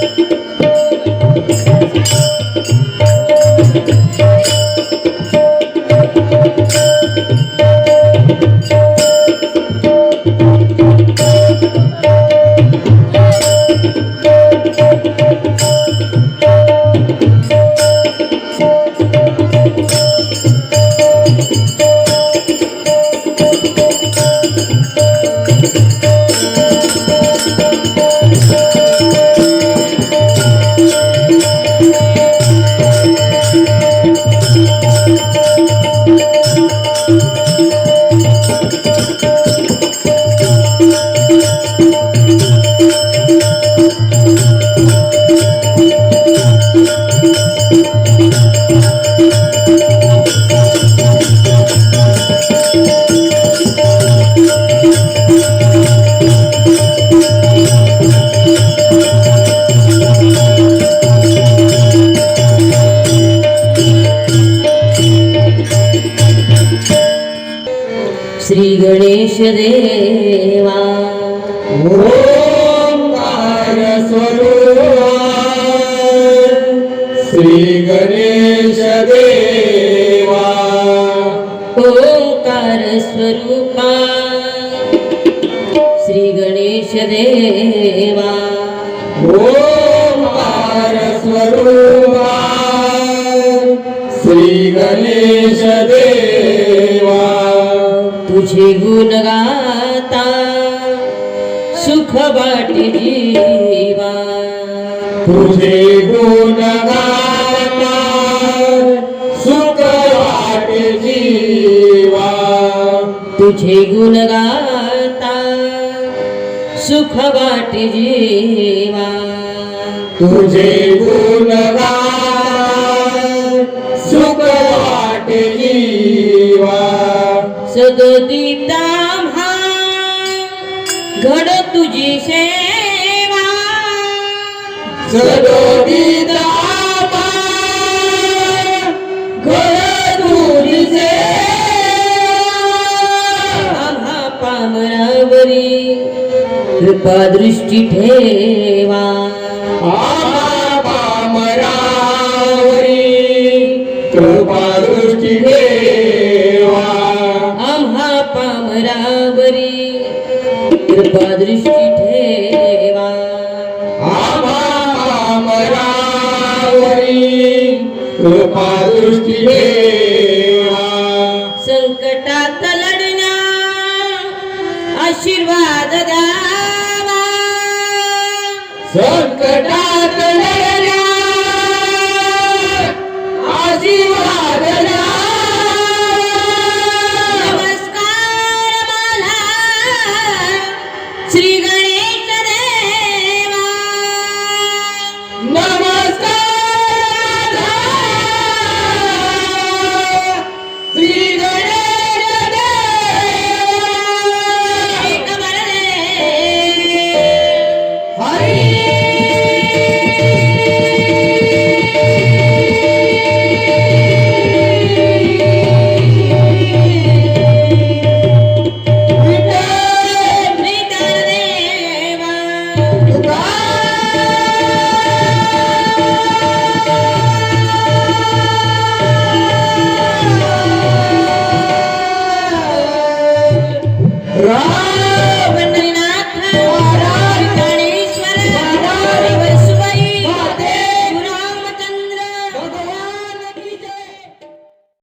Thank you. Shri Ganesh देवा। ओंकार स्वरूपा श्री गणेश देवा। ओंकार स्वरूपा श्री गणेश देवा। ओंकार स्वरूपा श्री गणेश देवा। तुझे गुण गाता सुख वाटे जीवा तुझे गुण गाता सुख जीवा तुझे गुण गाता सुख वाटे जीवा तुझे गुण गाता सुख वाटे जीवा सदोदिता कृपा दृष्टी ठेवा. पामरावरी कृपा दृष्टी देवा कृपा दृष्टी ठेवा कृपा दृष्टी संकटात लढण्या आशीर्वाद द्यावा. संकटात